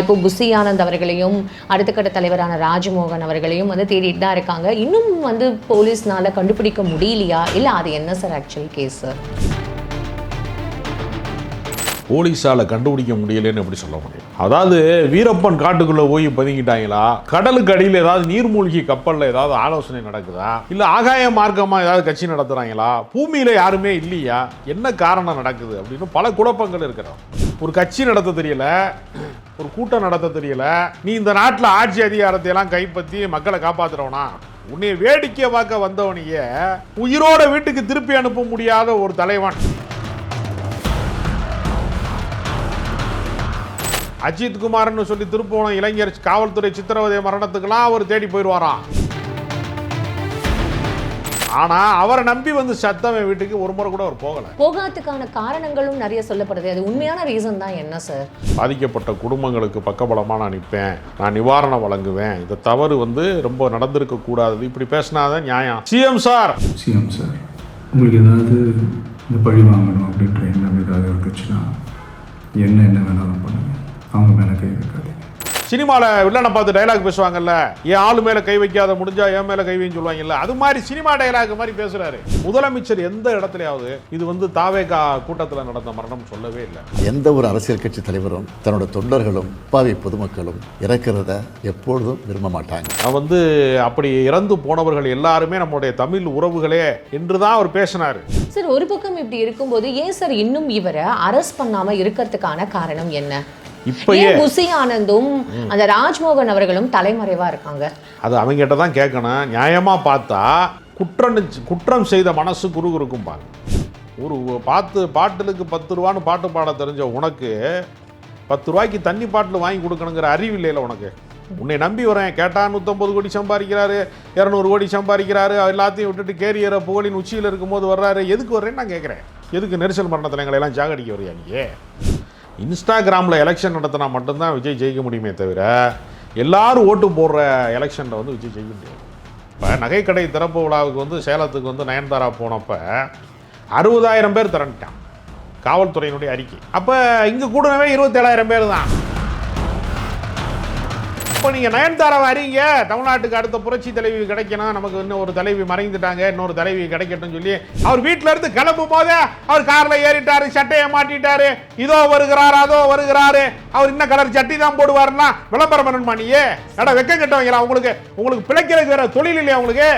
இப்போ புசி ஆனந்த் அவர்களையும் அடுத்த கட்ட தலைவரான ராஜ்மோகன் அவர்களையும் வந்து தேடிட்டு தான் இருக்காங்க. இன்னும் வந்து போலீஸ்னால கண்டுபிடிக்க முடியலையா? இல்லை அது என்ன சார் ஆக்சுவல் கேஸ் சார் போலீஸால கண்டுபிடிக்க முடியலன்னு எப்படி சொல்ல முடியும்? அதாவது வீரப்பன் காட்டுக்குள்ள போய் பதுங்கிட்டாங்களா? கடலுக்கு அடியில் ஏதாவது நீர்மூழ்கி கப்பலில் ஏதாவது ஆலோசனை நடக்குதா? இல்ல ஆகாய மார்க்கமா ஏதாவது கட்சி நடத்துறாங்களா? பூமியில யாருமே இல்லையா? என்ன காரணம் நடக்குது அப்படின்னு பல குழப்பங்கள் இருக்கிறோம். ஒரு கட்சி நடத்த தெரியல. ஒரு கூட்டம் நடத்த தெரியல. நீ இந்த நாட்டில் ஆட்சி அதிகாரத்தை எல்லாம் கைப்பற்றி மக்களை காப்பாத்துறவனா? உன்னை வேடிக்கை பார்க்க வந்தவனையே உயிரோட வீட்டுக்கு திருப்பி அனுப்ப முடியாத ஒரு தலைவன். அஜித் குமார்னு சொல்லி திருப்போணம் இளைஞர் காவல்துறை சித்திரவதை மரணத்துக்கெல்லாம் அவர் தேடி போயிடுவாராம் ஆனா அவரை நம்பி வந்து சத்தவன் வீட்டுக்கு ஒரு முறை கூட அவர் போகல. போகாததுக்கான காரணங்களும் நிறைய சொல்லப்படுது. அது உண்மையான ரீசன் தான். என்ன சார் பாதிக்கப்பட்ட குடும்பங்களுக்கு பக்கபலமா நான் நிற்பேன் நான் நிவாரணம் வழங்குவேன். இந்த தவறு வந்து ரொம்ப நடந்திருக்க கூடாது. இப்படி பேசினாதான் நியாயம். CM sir! சிஎம் சார் உங்களுக்கு ஏதாவது இந்த பழி வாங்கணும் அப்படின்ற எண்ணம் ஏதாவது இருக்குச்சுன்னா என்ன என்ன வேணாலும் பண்ணுங்க. அவங்க மேலே கை வைக்காதீங்க. சினிமாவில் வில்லனை பார்த்து டைலாக் பேசுவாங்கல்ல என் ஆளு மேலே கை வைக்காத முடிஞ்சா என் மேலே கை வைன்னு சொல்லுவாங்கல்ல. அது மாதிரி சினிமா டைலாக் மாதிரி பேசுறாரு. முதலமைச்சர் எந்த இடத்துலயாவது இது வந்து தாவேகா கூட்டத்தில் நடந்த மரணம் சொல்லவே இல்லை. எந்த ஒரு அரசியல் கட்சி தலைவரும் தன்னோட தொண்டர்களும் பாவி பொதுமக்களும் இறக்கிறத எப்பொழுதும் விரும்ப மாட்டாங்க. நான் வந்து அப்படி இறந்து போனவர்கள் எல்லாருமே நம்முடைய தமிழ் உறவுகளே என்று தான் அவர் பேசினார். சார் ஒரு பக்கம் இப்படி இருக்கும்போது ஏன் சார் இன்னும் இவரை அரெஸ்ட் பண்ணாம இருக்கிறதுக்கான காரணம் என்ன? இப்பயே புசி ஆனந்தும் அந்த ராஜ்மோகன் அவர்களும் தலைமறைவா இருக்காங்க? அது அவங்ககிட்ட தான் கேட்கணும். நியாயமாக பார்த்தா குற்றம் குற்றம் செய்த மனசு குறுகுறுக்கும் பாருங்க ஒரு பார்த்து பாட்டிலுக்கு பத்து ரூபான்னு பாட்டு பாட தெரிஞ்ச உனக்கு பத்து ரூபாய்க்கு தண்ணி பாட்டில் வாங்கி கொடுக்கணுங்கிற அறிவு இல்லையில உனக்கு. உன்னை நம்பி வரேன் கேட்டா நூற்றம்பது கோடி சம்பாதிக்கிறாரு. இரநூறு கோடி சம்பாதிக்கிறாரு. எல்லாத்தையும் விட்டுட்டு கேரியரை புகழின் உச்சியில் இருக்கும்போது வர்றாரு. எதுக்கு வர்றேன்னு நான் கேட்குறேன். எதுக்கு நெரிசல் மரணத்தில் எங்களை எல்லாம் ஜாகடிக்க வரையா நீ இன்ஸ்டாகிராமில் எலெக்ஷன் நடத்தினா மட்டும்தான் விஜய் ஜெயிக்க முடியுமே தவிர எல்லாரும் ஓட்டு போடுற எலெக்ஷனில் வந்து விஜய் ஜெயிக்க முடியாது. இப்போ நகைக்கடை திறப்பு விழாவுக்கு வந்து சேலத்துக்கு வந்து நயன்தாரா போனப்போ அறுபதாயிரம் பேர் திரண்டுட்டான் காவல்துறையினுடைய அறிக்கை. அப்போ இங்கே கூடவே இருபத்தேழாயிரம் பேர் தான். இப்போ நீங்கள் நயன்தாராவை அறிங்க தமிழ்நாட்டுக்கு அடுத்த புரட்சி தலைவி கிடைக்கணும் நமக்கு இன்னும் ஒரு தலைவி மறைந்துட்டாங்க. இன்னொரு தலைவி கிடைக்கட்டும் சொல்லி அவர் வீட்டில இருந்து கிளம்பும் போதே அவர் காரில் ஏறிட்டாரு சட்டையை மாட்டிட்டாரு. இதோ வருகிறார் அதோ வருகிறாரு. அவர் இன்ன கலர் சட்டி தான் போடுவாருன்னா விளம்பரம் பண்ணணுமா நீயே எடா வெக்க கட்டவங்களா உங்களுக்கு உங்களுக்கு பிழைக்கிறதுக்கு வேற தொழில் இல்லையா உங்களுக்கு?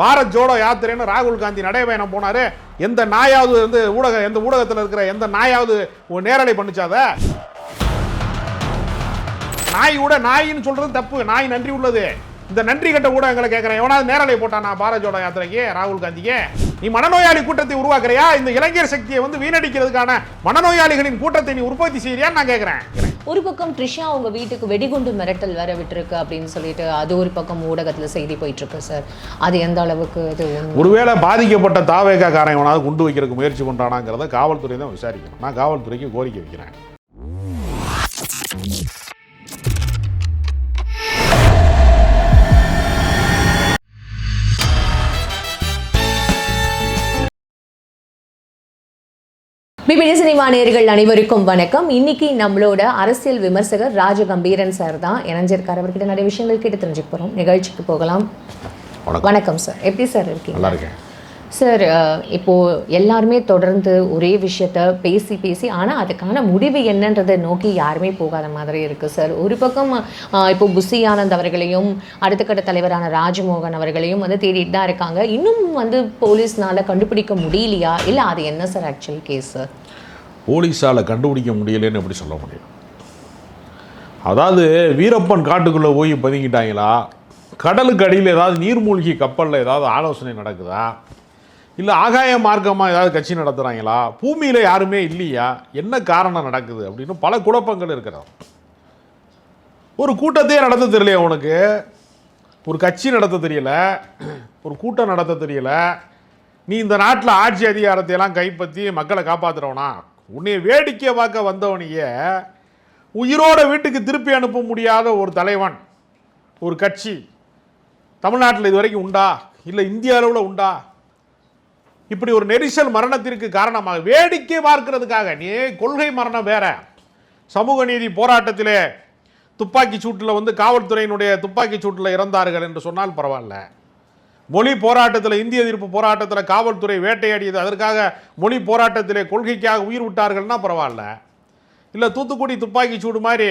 பாரத் ஜோடோ யாத்திரைன்னு ராகுல் காந்தி நடைபயணம் போனாரு. எந்த நாயாவது வந்து ஊடக எந்த ஊடகத்தில் இருக்கிற எந்த நாயாவது நேரலை பண்ணிச்சாத நாய் கூட நாயின்னு சொல்றது தப்பு. நாய் நன்றி உள்ளது. இந்த நன்றி கட்ட ஊடகங்களை கேட்கிறேன். எவனாவது நேரலை போட்டானா பாரஜோட யாத்திரைக்கு ராகுல் காந்திக்கு. நீ மனநோயாளி கூட்டத்தை உருவாக்குறியா? இந்த இளைஞர் சக்தியை வந்து வீணடிக்கிறதுக்கான மனநோயாளிகளின் கூட்டத்தை நீ உற்பத்தி செய்யறியான்னு நான் கேட்கிறேன். ஒரு பக்கம் த்ரிஷா அவங்க வீட்டுக்கு வெடிகுண்டு மிரட்டல் வேற விட்டுருக்கு அப்படின்னு சொல்லிட்டு அது ஒரு பக்கம் ஊடகத்துல செய்தி போயிட்டு இருக்கு சார். அது எந்த அளவுக்கு உண்மை? ஒருவேளை பாதிக்கப்பட்ட தாவேகா காரன் எவனாவது குண்டு வைக்கிறதுக்கு முயற்சி பண்றானாங்கிறத காவல்துறை தான் விசாரிக்கணும். நான் காவல்துறைக்கு கோரிக்கை வைக்கிறேன். பிபிடி சினிமா நேயர்கள் அனைவருக்கும் வணக்கம். இன்னைக்கு நம்மளோட அரசியல் விமர்சகர் ராஜகம்பீரன் சார் தான் இணைஞ்சிருக்கார். அவர்கிட்ட நிறைய விஷயங்கள் கேட்டு தெரிஞ்சுக்க போறோம். நிகழ்ச்சிக்கு போகலாம். வணக்கம். வணக்கம் சார். எப்படி சார் இருக்கீங்க? நல்லா இருக்கேன். சார் இப்போது எல்லாருமே தொடர்ந்து ஒரே விஷயத்த பேசி பேசி ஆனால் அதுக்கான முடிவு என்னன்றதை நோக்கி யாருமே போகாத மாதிரி இருக்குது சார். ஒரு பக்கம் இப்போ புசி ஆனந்த் அவர்களையும் அடுத்த கட்ட தலைவரான ராஜ்மோகன் அவர்களையும் வந்து தேடிட்டு தான் இருக்காங்க. இன்னும் வந்து போலீஸ்னால் கண்டுபிடிக்க முடியலையா? இல்லை அது என்ன சார் ஆக்சுவல் கேஸ் சார் போலீஸால் கண்டுபிடிக்க முடியலன்னு எப்படி சொல்ல முடியும்? அதாவது வீரப்பன் காட்டுக்குள்ளே போய் பதுங்கிட்டாங்களா? கடலுக்கு அடியில் ஏதாவது நீர்மூழ்கி கப்பலில் ஏதாவது ஆலோசனை நடக்குதா? இல்லை ஆகாய மார்க்கமாக ஏதாவது கட்சி நடத்துகிறாங்களா பூமியில் யாருமே இல்லையா? என்ன காரணம் நடக்குது அப்படின்னு பல குழப்பங்கள் இருக்கிறது. ஒரு கூட்டத்தையே நடத்த தெரியலையே உனக்கு? ஒரு கட்சி நடத்த தெரியல. ஒரு கூட்டம் நடத்த தெரியல. நீ இந்த நாட்டில் ஆட்சி அதிகாரத்தை எல்லாம் கைப்பற்றி மக்களை காப்பாத்துறவனா? உன்னை வேடிக்கை பார்க்க வந்தவனையே உயிரோட வீட்டுக்கு திருப்பி அனுப்ப முடியாத ஒரு தலைவன் ஒரு கட்சி தமிழ்நாட்டில் இது வரைக்கும் உண்டா? இல்லை இந்திய அளவில் உண்டா? இப்படி ஒரு நெரிசல் மரணத்திற்கு காரணமாக வேடிக்கை பார்க்கிறதுக்காக. நீ கொள்கை மரணம் வேற. சமூக நீதி போராட்டத்திலே துப்பாக்கி சூட்டில் வந்து காவல்துறையினுடைய துப்பாக்கி சூட்டில் இறந்தார்கள் என்று சொன்னால் பரவாயில்ல. மொழி போராட்டத்தில் இந்திய எதிர்ப்பு போராட்டத்தில் காவல்துறை வேட்டையாடியது அதற்காக மொழி போராட்டத்திலே கொள்கைக்காக உயிர் விட்டார்கள்னா பரவாயில்ல. இல்லை தூத்துக்குடி துப்பாக்கி சூடு மாதிரி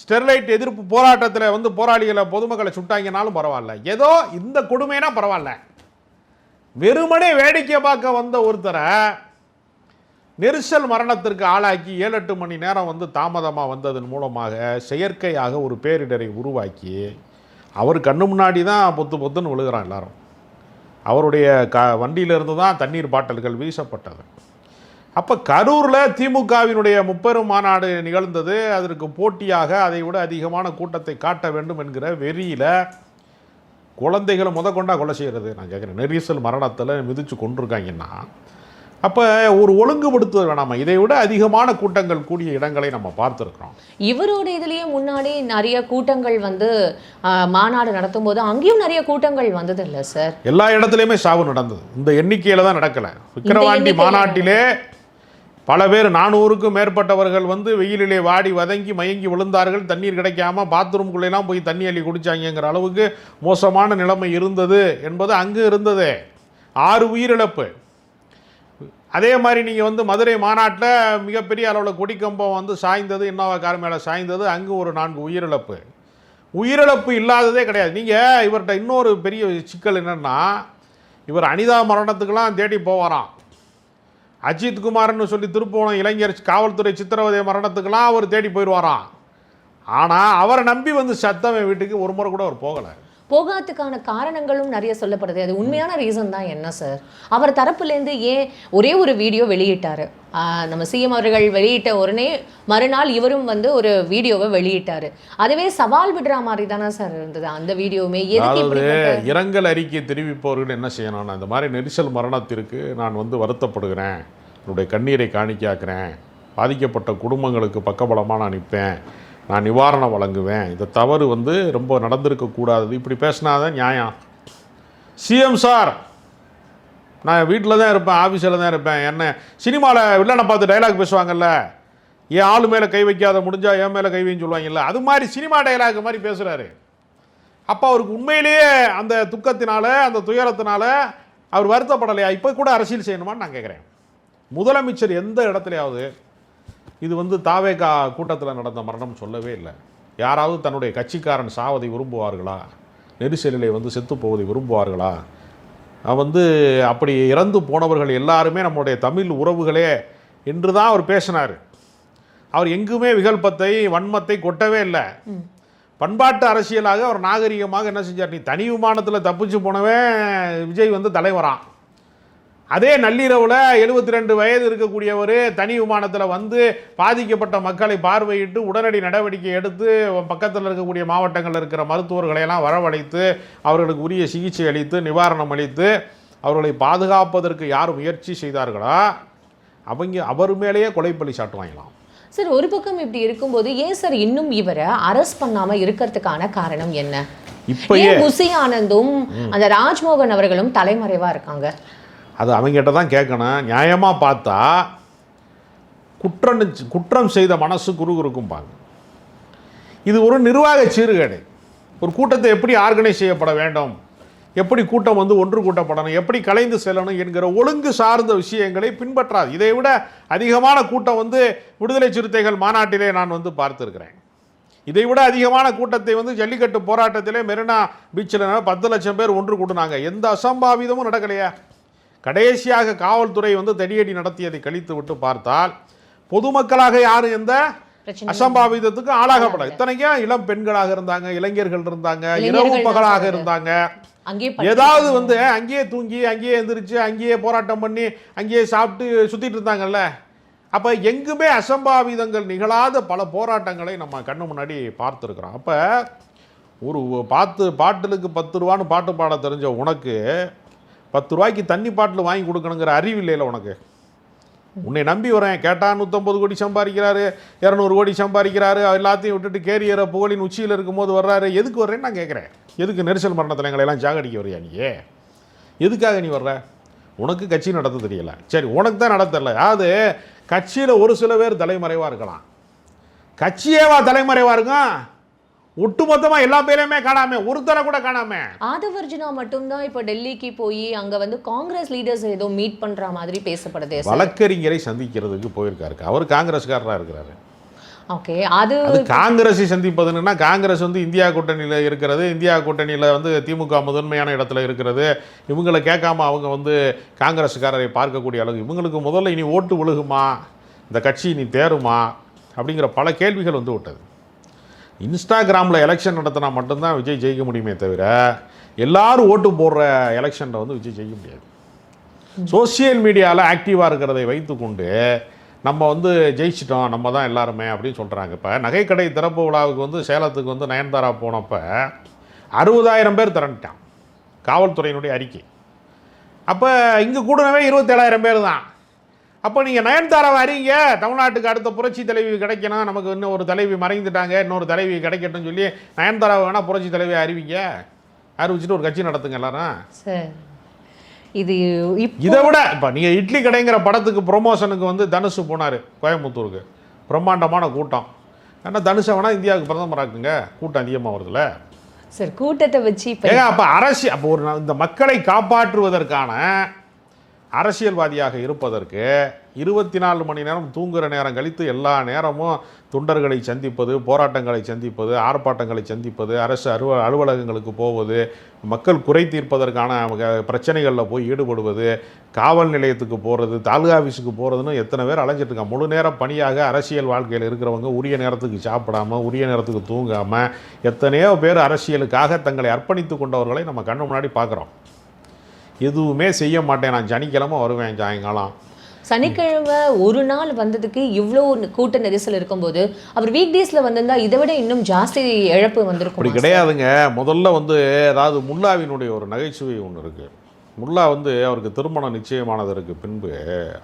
ஸ்டெர்லைட் எதிர்ப்பு போராட்டத்தில் வந்து போராளிகளை பொதுமக்களை சுட்டாங்கனாலும் பரவாயில்ல. ஏதோ இந்த கொடுமைனா பரவாயில்ல. வெறுமனே வேடிக்கை பார்க்க வந்த ஒருத்தரை நெரிசல் மரணத்திற்கு ஆளாக்கி ஏழு எட்டு மணி நேரம் வந்து தாமதமாக வந்ததன் மூலமாக செயற்கையாக ஒரு பேரிடரை உருவாக்கி அவர் கண்ணு முன்னாடி தான் பொத்து பொத்துன்னு விழுகிறான் எல்லாரும். அவருடைய க வண்டியிலிருந்து தான் தண்ணீர் பாட்டில்கள் வீசப்பட்டது. அப்போ கரூரில் திமுகவினுடைய முப்பெரும் மாநாடு நிகழ்ந்தது. அதற்கு போட்டியாக அதை விட அதிகமான கூட்டத்தை காட்ட வேண்டும் என்கிற வெறியில் குழந்தைகளை முத கொண்டா கொலை செய்கிறது நான் கேட்குறேன் நெரிசல் மரணத்தில் மிதித்து கொண்டிருக்காங்கன்னா அப்போ ஒரு ஒழுங்குபடுத்துவது வேணாமா? இதை விட அதிகமான கூட்டங்கள் கூடிய இடங்களை நம்ம பார்த்துருக்குறோம். இவரோட இதுலயே முன்னாடி நிறைய கூட்டங்கள் வந்து மாநாடு நடத்தும் போது அங்கேயும் நிறைய கூட்டங்கள் வந்தது இல்ல சார். எல்லா இடத்துலையுமே சாவு நடந்தது. இந்த எண்ணிக்கையில் தான் நடக்கலை. விக்கிரவாண்டி மாநாட்டிலே பல பேர் நானூறுக்கும் மேற்பட்டவர்கள் வந்து வெயிலிலே வாடி வதங்கி மயங்கி விழுந்தார்கள். தண்ணீர் கிடைக்காம பாத்ரூம்குள்ளெல்லாம் போய் தண்ணி அள்ளி குடிச்சாங்கங்கிற அளவுக்கு மோசமான நிலைமை இருந்தது என்பது அங்கு இருந்தது. ஆறு உயிரிழப்பு. அதே மாதிரி நீங்கள் வந்து மதுரை மாநாட்டில் மிகப்பெரிய அளவில் கொடிக்கம்பம் வந்து சாய்ந்தது இன்னோவா கார் மேலே சாய்ந்தது அங்கு ஒரு நான்கு உயிரிழப்பு. உயிரிழப்பு இல்லாததே கிடையாது. நீங்கள் இவர்கிட்ட இன்னொரு பெரிய சிக்கல் என்னென்னா இவர் அனிதா மரணத்துக்கெல்லாம் தேடி போவாராம். அஜித் குமார்னு சொல்லி திருப்போணம் இளைஞர் காவல்துறை சித்திரவதை மரணத்துக்கெல்லாம் அவர் தேடி போயிடுவாராம். ஆனால் அவரை நம்பி வந்து சத்தவன் வீட்டுக்கு ஒரு முறை கூட அவர் போகலை. போகாததுக்கான காரணங்களும் நிறைய சொல்லப்படுது. அது உண்மையான ரீசன் தான். என்ன சார் அவர் தரப்புலேருந்து ஏன் ஒரே ஒரு வீடியோ வெளியிட்டாரு? நம்ம சிஎம் அவர்கள் வெளியிட்ட உடனே மறுநாள் இவரும் வந்து ஒரு வீடியோவை வெளியிட்டாரு. அதுவே சவால் விடுற மாதிரி தானே சார் இருந்தது அந்த வீடியோவுமே எதுக்கு இரங்கல் அறிக்கை தெரிவிப்பவர்கள் என்ன செய்யணும் இந்த மாதிரி நெரிசல் மரணத்திற்கு நான் வந்து வருத்தப்படுகிறேன். என்னுடைய கண்ணீரை காணிக்காக்குறேன் பாதிக்கப்பட்ட குடும்பங்களுக்கு பக்கபலமாக நான் நிற்பேன். நான் நிவாரணம் வழங்குவேன். இந்த தவறு வந்து ரொம்ப நடந்திருக்கக்கூடாது இப்படி பேசினாதான் நியாயம். சிஎம் சார் நான் வீட்டில் தான் இருப்பேன் ஆஃபீஸில் தான் இருப்பேன். என்ன சினிமாவில் வில்லனை பார்த்து டைலாக் பேசுவாங்கல்ல? என் ஆளு மேலே கை வைக்காத முடிஞ்சா என் மேலே கை வைன்னு சொல்லுவாங்கல்ல? அது மாதிரி சினிமா டைலாக் மாதிரி பேசுகிறாரு அப்போ அவருக்கு உண்மையிலேயே அந்த துக்கத்தினால அந்த துயரத்தினால அவர் வருத்தப்படலையா? இப்போ கூட அரசியல் செய்யணுமான்னு நான் கேட்குறேன் முதலமைச்சர் எந்த இடத்துலையாவது இது வந்து தாவேகா கூட்டத்தில் நடந்த மரணம் சொல்லவே இல்லை. யாராவது தன்னுடைய கட்சிக்காரன் சாவதை விரும்புவார்களா? நெரிசலிலே வந்து செத்து போவதை விரும்புவார்களா? வந்து அப்படி இறந்து போனவர்கள் எல்லாருமே நம்முடைய தமிழ் உறவுகளே என்று தான் அவர் பேசினார். அவர் எங்குமே விகல்பத்தை வன்மத்தை கொட்டவே இல்லை. பண்பாட்டு அரசியலாக அவர் நாகரிகமாக என்ன செஞ்சார்? நீ தனி விமானத்தில் தப்பிச்சு போனவன் விஜய் வந்து தலைவரான் அதே நள்ளிரவில் எழுபத்தி ரெண்டு வயது இருக்கக்கூடியவர் தனி விமானத்தில் வந்து பாதிக்கப்பட்ட மக்களை பார்வையிட்டு உடனடி நடவடிக்கை எடுத்து பக்கத்தில் இருக்கக்கூடிய மாவட்டங்களில் இருக்கிற மருத்துவர்களை எல்லாம் வரவழைத்து அவர்களுக்கு உரிய சிகிச்சை அளித்து நிவாரணம் அளித்து அவர்களை பாதுகாப்பதற்கு யார் முயற்சி செய்தார்களோ? அவங்க அவர் மேலேயே கொலைப்பள்ளி சாட்டுவாங்களாம் சார் ஒரு பக்கம் இப்படி இருக்கும்போது ஏன் சார் இன்னும் இவரை அரெஸ்ட் பண்ணாம இருக்கிறதுக்கான காரணம் என்ன? இப்பயே ஏன் ஆனந்தும் அந்த ராஜ்மோகன் அவர்களும் தலைமறைவா இருக்காங்க? அது அவங்ககிட்ட தான் கேட்கணும். நியாயமாக பார்த்தா குற்றம் குற்றம் செய்த மனசு குறுகுறுக்கும்பாங்க இது ஒரு நிர்வாக சீர்கேடு. ஒரு கூட்டத்தை எப்படி ஆர்கனைஸ் செய்யப்பட வேண்டும்? எப்படி கூட்டம் வந்து ஒன்று கூட்டப்படணும்? எப்படி கலைந்து செல்லணும் என்கிற ஒழுங்கு சார்ந்த விஷயங்களை பின்பற்றாது. இதை விட அதிகமான கூட்டம் வந்து விடுதலை சிறுத்தைகள் மாநாட்டிலே நான் வந்து பார்த்துருக்கிறேன். இதை விட அதிகமான கூட்டத்தை வந்து ஜல்லிக்கட்டு போராட்டத்திலே மெரினா பீச்சில் பத்து லட்சம் பேர் ஒன்று கூட்டினாங்க. எந்த அசம்பாவிதமும் நடக்கலையா? கடைசியாக காவல்துறை வந்து தடியடி நடத்தியதை கழித்து விட்டு பார்த்தால் பொதுமக்களாக யாரும் எந்த? அசம்பாவிதத்துக்கு ஆளாகப்பட இத்தனைக்கும் இளம் பெண்களாக இருந்தாங்க இளைஞர்கள் இருந்தாங்க இரவு பகலாக இருந்தாங்க. ஏதாவது வந்து அங்கேயே தூங்கி அங்கேயே எந்திரிச்சு அங்கேயே போராட்டம் பண்ணி அங்கேயே சாப்பிட்டு சுத்திட்டு இருந்தாங்கல்ல? அப்ப எங்குமே அசம்பாவிதங்கள் நிகழாத பல போராட்டங்களை நம்ம கண்ணு முன்னாடி பார்த்துருக்குறோம். அப்ப ஒரு பாத்து பாட்டிலுக்கு பத்து ரூபான்னு பாட்டு பாட தெரிஞ்ச உனக்கு பத்து ரூபாய்க்கு தண்ணி பாட்டில் வாங்கி கொடுக்கணுங்கிற அறிவு இல்லையில உனக்கு? உன்னை நம்பி வரேன் கேட்டால் நூற்றம்பது கோடி சம்பாதிக்கிறாரு இரநூறு கோடி சம்பாதிக்கிறாரு எல்லாத்தையும் விட்டுட்டு கேரியரை புகழின் உச்சியில் இருக்கும்போது வர்றாரு. எதுக்கு வர்றேன்னு நான் கேட்குறேன் எதுக்கு நெரிசல் மரணத்தில் எங்களை எல்லாம் சாகடிக்க வரியா நீ? எதுக்காக நீ வர்ற? உனக்கு கட்சி நடத்த தெரியல. சரி உனக்கு தான் நடத்த தெரியல. அதாவது கட்சியில் ஒரு சில பேர் தலைமறைவாக இருக்கலாம். கட்சியேவா தலைமறைவாக இருக்கும் ஒட்டுமொத்தமா எல்லா பேரையுமே காணாம ஒருத்தரை கூட காணாம. ஆதவர்ஜுனா மட்டும்தான் இப்போ டெல்லிக்கு போய் அங்க வந்து காங்கிரஸ் லீடர்ஸ் ஏதோ மீட் பண்ற மாதிரி பேசப்படுதே வழக்கறிஞரை சந்திக்கிறதுக்கு போயிருக்காரு. அவர் காங்கிரஸ்காரராக இருக்கிறாரு. ஓகே அது அது காங்கிரஸை சந்திப்பதுன்னா காங்கிரஸ் வந்து இந்தியா கூட்டணியில் இருக்கிறது இந்தியா கூட்டணியில் வந்து திமுக முதன்மையான இடத்துல இருக்கிறது. இவங்களை கேட்காம அவங்க வந்து காங்கிரஸ்காரரை பார்க்கக்கூடிய அளவு இவங்களுக்கு முதல்ல இனி ஓட்டு விழுகுமா? இந்த கட்சி இனி தேருமா? அப்படிங்கிற பல கேள்விகள் வந்து விட்டது. இன்ஸ்டாகிராமில் எலெக்ஷன் நடத்தினா மட்டும்தான் விஜய் ஜெயிக்க முடியுமே தவிர எல்லாரும் ஓட்டு போடுற எலெக்ஷனில் வந்து விஜய் ஜெயிக்க முடியாது. சோஷியல் மீடியாவில் ஆக்டிவாக இருக்கிறதை வைத்துக்கொண்டு நம்ம வந்து ஜெயிச்சிட்டோம் நம்ம தான் எல்லாருமே அப்படின்னு சொல்கிறாங்க இப்போ நகைக்கடை திறப்பு விழாவுக்கு வந்து சேலத்துக்கு வந்து நயன்தாரா போனப்போ அறுபதாயிரம் பேர் திரண்டுட்டான். காவல்துறையினுடைய அறிக்கை. அப்போ இங்கே கூடவே இருபத்தேழாயிரம் பேர் தான். அப்போ நீங்கள் நயன்தாராவை அறிங்க தமிழ்நாட்டுக்கு அடுத்த புரட்சி தலைவி கிடைக்கணும். நமக்கு இன்னும் ஒரு தலைவி மறைந்துட்டாங்க. இன்னொரு தலைவி கிடைக்கட்டும்னு சொல்லி நயன்தாராவை வேணால் புரட்சி தலைவி அறிவிங்க. அறிவிச்சிட்டு ஒரு கட்சி நடத்துங்க எல்லாரும். சார். இது இதை விட இப்போ நீங்கள் இட்லி கடைங்கிற படத்துக்கு ப்ரொமோஷனுக்கு வந்து தனுஷ் போனார் கோயம்புத்தூருக்கு. பிரம்மாண்டமான கூட்டம். ஏன்னா தனுஷை வேணால் இந்தியாவுக்கு பிரதமராக்குங்க கூட்டம் அதிகமாக வருதுல்ல. சார் கூட்டத்தை வச்சு அப்போ அரசியல் அப்போ ஒரு இந்த மக்களை காப்பாற்றுவதற்கான அரசியல்வாதியாக இருப்பதற்கு இருபத்தி நாலு மணி நேரம் தூங்குகிற நேரம் கழித்து எல்லா நேரமும் தொண்டர்களை சந்திப்பது போராட்டங்களை சந்திப்பது ஆர்ப்பாட்டங்களை சந்திப்பது அரசு அலுவ அலுவலகங்களுக்கு போவது மக்கள் குறை தீர்ப்பதற்கான அவங்க பிரச்சனைகளில் போய் ஈடுபடுவது காவல் நிலையத்துக்கு போகிறது தாலுகா ஆஃபீஸுக்கு போகிறதுன்னு எத்தனை பேர் அலைஞ்சிட்டு முழு நேர பணியாக அரசியல் வாழ்க்கையில் இருக்கிறவங்க உரிய நேரத்துக்கு சாப்பிடாம உரிய நேரத்துக்கு தூங்காமல் எத்தனையோ பேர் அரசியலுக்காக தங்களை அர்ப்பணித்து கொண்டவர்களை நம்ம கண்ணு முன்னாடி பார்க்குறோம். எதுவுமே செய்ய மாட்டேன். நான் சனிக்கிழமை வருவேன் சாயங்காலம். சனிக்கிழமை ஒரு நாள் வந்ததுக்கு இவ்வளோ கூட்ட நெரிசல் இருக்கும்போது அவர் வீக் டேஸ்ல வந்திருந்தா இதை விட இன்னும் ஜாஸ்தி இழப்பு அப்படி வந்திருக்கும் கிடையாதுங்க. முதல்ல வந்து அதாவது முல்லாவினுடைய ஒரு நகைச்சுவை ஒன்று இருக்குது முல்லா வந்து அவருக்கு திருமணம் நிச்சயமானதற்கு பின்பு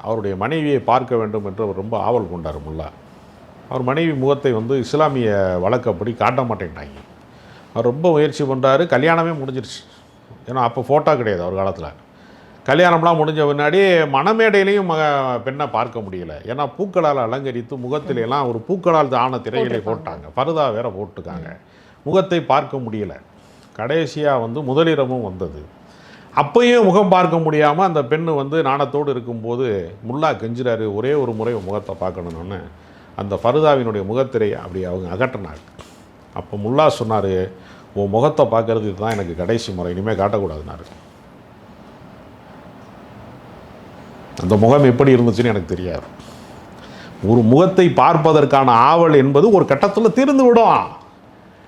அவருடைய மனைவியை பார்க்க வேண்டும் என்று அவர் ரொம்ப ஆவல் கொண்டார் முல்லா. அவர் மனைவி முகத்தை வந்து இஸ்லாமிய வழக்கப்படி காட்ட மாட்டேன்ட்டாங்க அவர் ரொம்ப முயற்சி பண்ணுறாரு கல்யாணமே முடிஞ்சிருச்சு. ஏன்னா அப்போ ஃபோட்டோ கிடையாது அவர் காலத்தில். கல்யாணம்லாம் முடிஞ்ச பின்னாடி மணமேடையிலையும் மக பெண்ணை பார்க்க முடியல. ஏன்னா பூக்களால் அலங்கரித்து முகத்தில எல்லாம் ஒரு பூக்களால் ஆன திரையிலே போட்டாங்க. பருதா வேற போட்டுக்காங்க. முகத்தை பார்க்க முடியல. கடைசியாக வந்து முதலிரமும் வந்தது. அப்பயும் முகம் பார்க்க முடியாமல் அந்த பெண்ணு வந்து நாணத்தோடு இருக்கும்போது முல்லா கெஞ்சுறாரு. ஒரே ஒரு முறை முகத்தை பார்க்கணுன்னு அந்த பருதாவினுடைய முகத்திரையை அப்படி அவங்க அகற்றினாங்க. அப்போ முல்லா சொன்னார் உன் முகத்தை பார்க்கறது இதுதான் எனக்கு கடைசி முறை. இனிமேல் காட்டக்கூடாதுனாரு அந்த முகம் எப்படி இருந்துச்சுன்னு எனக்கு தெரியாது. ஒரு முகத்தை பார்ப்பதற்கான ஆவல் என்பது ஒரு கட்டத்தில் தீர்ந்து விடும்.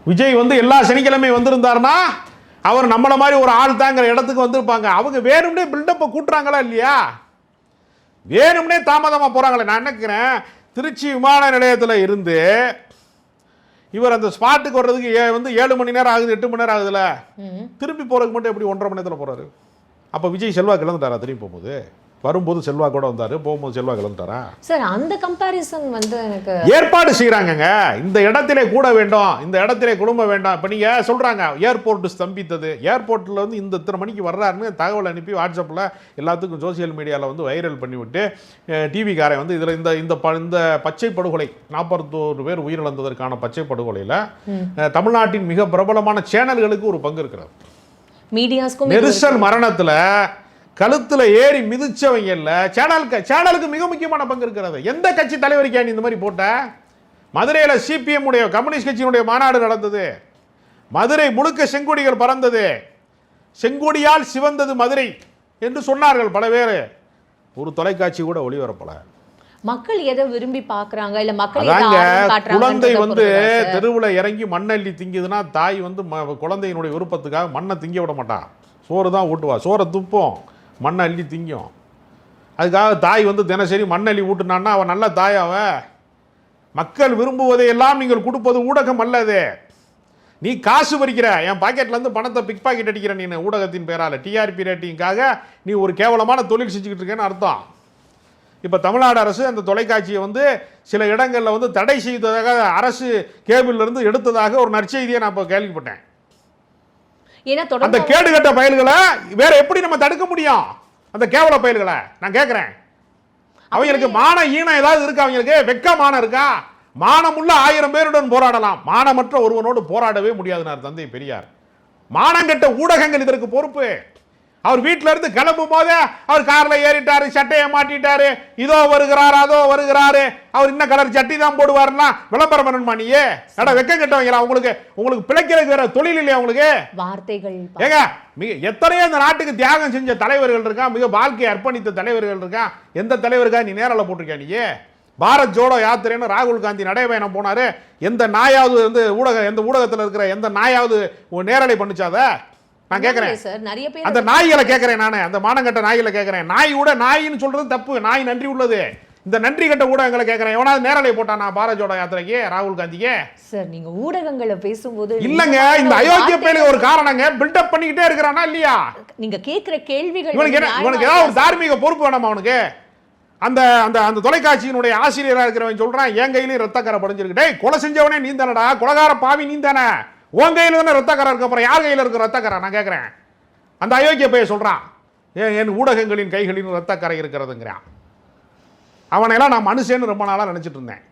விஜய் வந்து எல்லா சனிக்கிழமையும் வந்திருந்தாருன்னா அவர் நம்மளை மாதிரி ஒரு ஆள் தாங்கிற இடத்துக்கு வந்திருப்பாங்க. அவங்க வேணும்னே பில்டப்பை கூட்டுறாங்களா இல்லையா? வேணும்னே தாமதமாக போகிறாங்களே நான் நினைக்கிறேன்? திருச்சி விமான நிலையத்தில் இருந்து இவர் அந்த ஸ்பாட்டுக்கு வர்றதுக்கு ஏ வந்து ஏழு மணி நேரம் ஆகுது எட்டு மணி நேரம் ஆகுதுல்ல ம். திருப்பி போகிறதுக்கு மட்டும் எப்படி ஒன்றரை மணி நேரத்தில் போகிறாரு அப்போ விஜய் செல்வா கிளந்துட்டாரா திரும்பி போகும்போது? வரும்போது செல்வா கூட வந்தார் போகும்போது செல்வா கிளந்துட்டாரா சார் அந்த கம்பாரிசன் வந்து எனக்கு ஏற்பாடு செய்கிறாங்கங்க இந்த இடத்திலே கூட வேண்டும் இந்த இடத்திலே குடும்ப வேண்டாம். இப்போ நீங்கள் சொல்கிறாங்க ஏர்போர்ட் ஸ்தம்பித்தது. ஏர்போர்ட்டில் வந்து இந்த இத்தனை மணிக்கு வர்றாருன்னு தகவல் அனுப்பி வாட்ஸ்அப்பில் எல்லாத்துக்கும் சோஷியல் மீடியாவில் வந்து வைரல் பண்ணிவிட்டு டிவிக்காரன் வந்து இதில் இந்த இந்த ப இந்த பச்சை படுகொலை நாற்பத்தோரு பேர் உயிரிழந்ததற்கான பச்சை படுகொலையில் தமிழ்நாட்டின் மிக பிரபலமான சேனல்களுக்கு ஒரு பங்கு இருக்கிறது. மீடியாஸ்க்கும் நெரிசல் மரணத்துல கழுத்துல ஏறி மிதிச்சவங்கல்ல சேனலுக்கு சேனலுக்கு மிக முக்கியமான பங்கு இருக்கிறது. எந்த கட்சி தலைவருக்கா நீ இந்த மாதிரி போட்ட? மதுரையில் சிபிஎம் உடைய கம்யூனிஸ்ட் கட்சியினுடைய மாநாடு நடந்தது. மதுரை முழுக்க செங்கொடிகள் பறந்தது. செங்கொடியால் சிவந்தது மதுரை என்று சொன்னார்கள் பல பேர். ஒரு தொலைக்காட்சி கூட ஒளிபரப்பல. மக்கள் எதை விரும்பி பாக்குறாங்க இல்ல மக்கள் குழந்தை வந்து. தெருவில் இறங்கி மண்ணள்ளி திங்குதுன்னா தாய் வந்து குழந்தையினுடைய விருப்பத்துக்காக மண்ணை திங்க விட மாட்டான் சோறு தான் ஊட்டுவா. சோறை துப்போம். மண்ணை அள்ளி திங்கும். அதுக்காக தாய் வந்து தினசரி மண்ணள்ளி ஊட்டுனான்னா அவன் நல்ல தாயாவ மக்கள் விரும்புவதை எல்லாம் நீங்கள் கொடுப்பது ஊடகம் அல்லது நீ காசு பறிக்கிற என் பாக்கெட்லேருந்து பணத்தை பிக் பாக்கெட் அடிக்கிற நீ ஊடகத்தின் பேரால். டிஆர்பி ரேட்டிங்காக நீ ஒரு கேவலமான தொழில் செஞ்சுக்கிட்டு இருக்கேன்னு அர்த்தம். இப்போ தமிழ்நாடு அரசு அந்த தொலைக்காட்சியை வந்து சில இடங்களில் வந்து தடை செய்ததாக அரசு கேபிள்லிருந்து எடுத்ததாக ஒரு நற்செய்தியை நான் இப்போ கேள்விப்பட்டேன். ஏன்னா அந்த தொடர்ந்து கேடுகட்ட பயல்களை வேற எப்படி நம்ம தடுக்க முடியும்? அந்த கேவல பயல்களை. நான் கேட்குறேன் அவங்களுக்கு மான ஈனம் ஏதாவது இருக்கா? அவங்களுக்கு வெக்க மானம் இருக்கா? மானமுள்ள ஆயிரம் பேருடன் போராடலாம். மானமற்ற ஒருவனோடு போராடவே முடியாதுனார் தந்தை பெரியார். மானங்கெட்ட ஊடகங்கள் இதற்கு பொறுப்பு. அவர் வீட்ல இருந்து கிளம்பும் போதே அவர் கார்ல ஏறிட்டாரு சட்டையை மாட்டிட்டாரு. இதோ வருகிறார் அதோ வருகிறாரு. அவர் இன்னும் கலர் சட்டி தான் போடுவாருன்னா விளம்பரம் பண்ணணுமா நீயே? எடா வெக்கம் கெட்டவங்களா உங்களுக்கு உங்களுக்கு பிழைக்கிறதுக்கு வேற தொழில் இல்லையா உங்களுக்கு? வார்த்தைகள் ஏங்க மிக எத்தனையோ இந்த நாட்டுக்கு தியாகம் செஞ்ச தலைவர்கள் இருக்கா மிக வாழ்க்கையை அர்ப்பணித்த தலைவர்கள் இருக்கா எந்த தலைவருக்கா நீ நேரில் போட்டிருக்கியா நீ பாரத் ஜோடோ யாத்திரைன்னு ராகுல் காந்தி நடைபயணம் போனாரு. எந்த நாயாவது வந்து ஊடக எந்த ஊடகத்தில் இருக்கிற எந்த நாயாவது நேரலை பண்ணுச்சாத நான் கேட்குறேன் சார்? நிறைய பேர் அந்த நாய்களை கேட்குறேன் நானு. அந்த மானங்கட்ட நாய்களை கேட்குறேன் நாய் கூட நாயின்னு சொல்றது தப்பு. நாய் நன்றி உள்ளது. இந்த நன்றி கட்ட ஊடகங்களை கேட்குறேன் எவனாவது நேரலை போட்டானா பாரத் ஜோடோ யாத்திரைக்கு ராகுல் காந்திக்கு? சார் நீங்க ஊடகங்களை பேசும்போது இல்லங்க. இந்த அயோக்கிய பேருக்கு ஒரு காரணங்க. பில்டப் பண்ணிக்கிட்டே இருக்கிறானா இல்லையா? நீங்க கேக்குற கேள்விகள் இவனுக்கு இவனுக்கு ஏதாவது ஒரு தார்மீக பொறுப்பு வேணாமா அவனுக்கு? அந்த அந்த அந்த தொலைக்காட்சியினுடைய ஆசிரியராக இருக்கிறவன் சொல்றான் என் கையிலயும் ரத்தக்கரை படிஞ்சிருக்கு. டேய் கொலை செஞ்சவனே நீ தானடா? கொலகார பாவி நீ தானே? உன் கையில் தானே ரத்தக்கரை இருக்க அப்புறம் யார் கையில் இருக்கு ரத்தக்கரை நான் கேட்குறேன் அந்த அயோக்கிய பையன் சொல்கிறான் ஏன் என் ஊடகங்களின் கைகளின் ரத்தக்கரை இருக்கிறதுங்கிறான். அவனையெல்லாம் நான் மனுஷன்னு ரொம்ப நாளாக நினச்சிட்டு இருந்தேன்.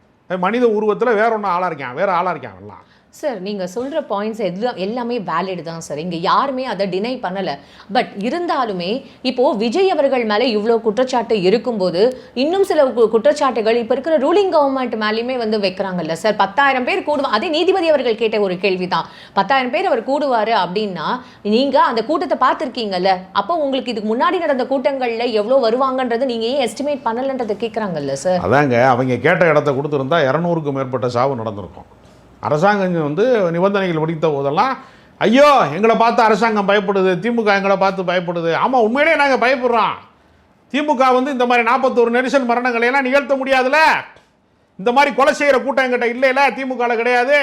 மனித உருவத்தில் வேற ஒன்றும் ஆளாக இருக்கான் வேறு ஆளாக இருக்கான் எல்லாம் சார் நீங்கள் சொல்கிற பாயிண்ட்ஸ் எல்லாம் எல்லாமே வேலிட் தான் சார். இங்கே யாருமே அதை டினை பண்ணலை. பட் இருந்தாலுமே இப்போது விஜய் அவர்கள் மேலே இவ்வளோ குற்றச்சாட்டு இருக்கும்போது இன்னும் சில கு- குற்றச்சாட்டுகள் இப்போ இருக்கிற ரூலிங் கவர்மெண்ட் மேலேயுமே வந்து வைக்கிறாங்கல்ல சார். பத்தாயிரம் பேர் கூடுவா அதே நீதிபதி அவர்கள் கேட்ட ஒரு கேள்வி தான் பத்தாயிரம் பேர் அவர் கூடுவார் அப்படின்னா நீங்கள் அந்த கூட்டத்தை பார்த்துருக்கீங்கல்ல. அப்போ உங்களுக்கு இதுக்கு முன்னாடி நடந்த கூட்டங்களில் எவ்வளோ வருவாங்கன்றது நீங்கள் ஏன் எஸ்டிமேட் பண்ணலன்றதை கேட்குறாங்கல்ல சார். அதாங்க அவங்க கேட்ட இடத்த கொடுத்துருந்தா இரநூறுக்கும் மேற்பட்ட சாவு நடந்திருக்கும். அரசாங்கம் வந்து நிபந்தனைகள் முடித்த போதெல்லாம் ஐயோ எங்களை பார்த்து அரசாங்கம் பயப்படுது திமுக எங்களை பார்த்து பயப்படுது. ஆமாம் உண்மையிலேயே நாங்கள் பயப்படுறோம். திமுக வந்து இந்த மாதிரி நாற்பத்தோரு நெரிசல் மரணங்களை எல்லாம் நிகழ்த்த முடியாதுல்ல. இந்த மாதிரி கொலை செய்கிற கூட்டம் எங்கிட்ட இல்லைல்ல. திமுகவில் கிடையாது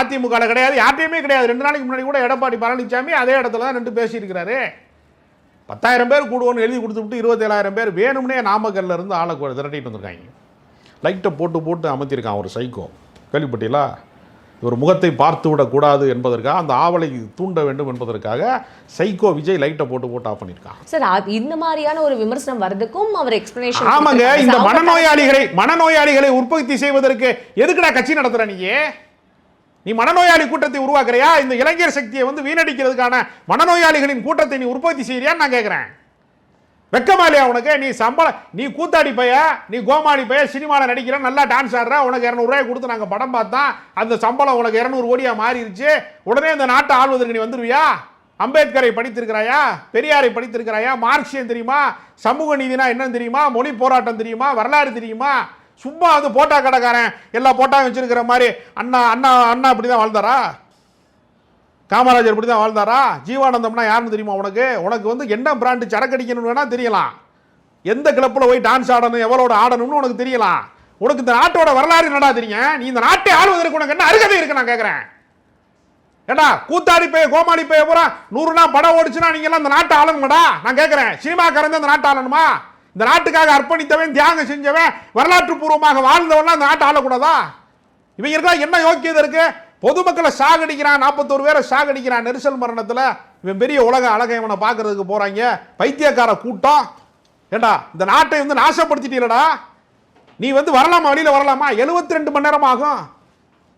அதிமுகவில் கிடையாது யார்ட்டையுமே கிடையாது. ரெண்டு நாளைக்கு முன்னாடி கூட எடப்பாடி பழனிசாமி அதே இடத்துல தான் ரெண்டு பேசியிருக்கிறாரு. பத்தாயிரம் பேர் கூடுவோன்னு எழுதி கொடுத்துட்டு இருபத்தேழாயிரம் பேர் வேணும்னே நாமக்கல்ல இருந்து ஆளை திரட்டிட்டு வந்திருக்காங்க. லைட்டை போட்டு போட்டு அமர்த்திருக்கான் ஒரு சைக்கோ கேள்விப்பட்டீங்களா? இவர் முகத்தை பார்த்து விடக்கூடாது என்பதற்காக அந்த ஆவலை தூண்ட வேண்டும் என்பதற்காக சைக்கோ விஜய் லைட்டை போட்டு போட்டு ஆஃப் பண்ணியிருக்கான். சார் இந்த மாதிரியான ஒரு விமர்சனம் வர்றதுக்கும் அவர் எக்ஸ்பிளனேஷன் ஆமாங்க இந்த மனநோயாளிகளை மனநோயாளிகளை உற்பத்தி செய்வதற்கு எதுக்குடா கட்சி நடத்துற நீ? நீ மனநோயாளி கூட்டத்தை உருவாக்குறியா? இந்த இளைஞர் சக்தியை வந்து வீணடிக்கிறதுக்கான மனநோயாளிகளின் கூட்டத்தை நீ உற்பத்தி செய்யறியான்னு நான் கேட்குறேன் வெக்கமா இல்லையா உனக்கு? நீ சம்பளம் நீ கூத்தாடி பைய நீ கோமாளி பைய சினிமாவில் நடிக்கிற நல்லா டான்ஸ் ஆடுற உனக்கு இரநூறுவாய் கொடுத்து நாங்கள் படம் பார்த்தோம். அந்த சம்பளம் உனக்கு இரநூறு கோடியாக மாறிடுச்சு உடனே இந்த நாட்டை ஆள்வதற்கு நீ வந்துருவியா? அம்பேத்கரை படித்திருக்கிறாயா? பெரியாரை படித்திருக்கிறாயா? மார்க்சியம் தெரியுமா? சமூக நீதினா என்னன்னு தெரியுமா? மொழி போராட்டம் தெரியுமா? வரலாறு தெரியுமா? சும்மா வந்து போட்டா கடைக்காரன் எல்லா போட்டாவும் வச்சிருக்கிற மாதிரி அண்ணா அண்ணா அண்ணா அப்படி தான் வாழ்ந்தாரா? காமராஜர் இப்படி தான் வாழ்ந்தாரா? ஜீவானந்தம்னா யாருன்னு தெரியுமா உனக்கு? உனக்கு வந்து என்ன பிராண்டு சரக்கு அடிக்கணும்னு தெரியலாம். எந்த கிளப்பில் போய் டான்ஸ் ஆடணும் எவ்வளோட ஆடணும்னு உனக்கு தெரியலாம். உனக்கு இந்த நாட்டோட வரலாறு என்னடா தெரியும் நீ இந்த நாட்டை ஆளுவதற்கு உனக்கு என்ன அருகதை இருக்கு நான் கேட்குறேன் ஏடா கூத்தாடி போய் கோமாளி போய் பூரா நூறு நாள் படம் ஓடிச்சுன்னா நீங்களாம் இந்த நாட்டை ஆளணுமாடா? நான் கேட்குறேன் சினிமா சினிமாக்காரன் அந்த நாட்டை ஆளணுமா? இந்த நாட்டுக்காக அர்ப்பணித்தவன் தியாகம் செஞ்சவன் வரலாற்று பூர்வமாக வாழ்ந்தவன்லாம் இந்த நாட்டை ஆளக்கூடாதா? இவங்களுக்கெல்லாம் என்ன யோக்கியதை இருக்குது பொதுமக்களை சாகடிக்கிறான் நாற்பத்தோரு பேரை சாகடிக்கிறான் நெரிசல் மரணத்தில். இவன் பெரிய உலக அழகை இவனை பார்க்கறதுக்கு போகிறாங்க பைத்தியக்கார கூட்டம். ஏண்டா இந்த நாட்டை வந்து நாசப்படுத்திட்டீங்களடா. நீ வந்து வரலாமா வெளியில் வரலாமா? 72 ரெண்டு மணி நேரம் ஆகும்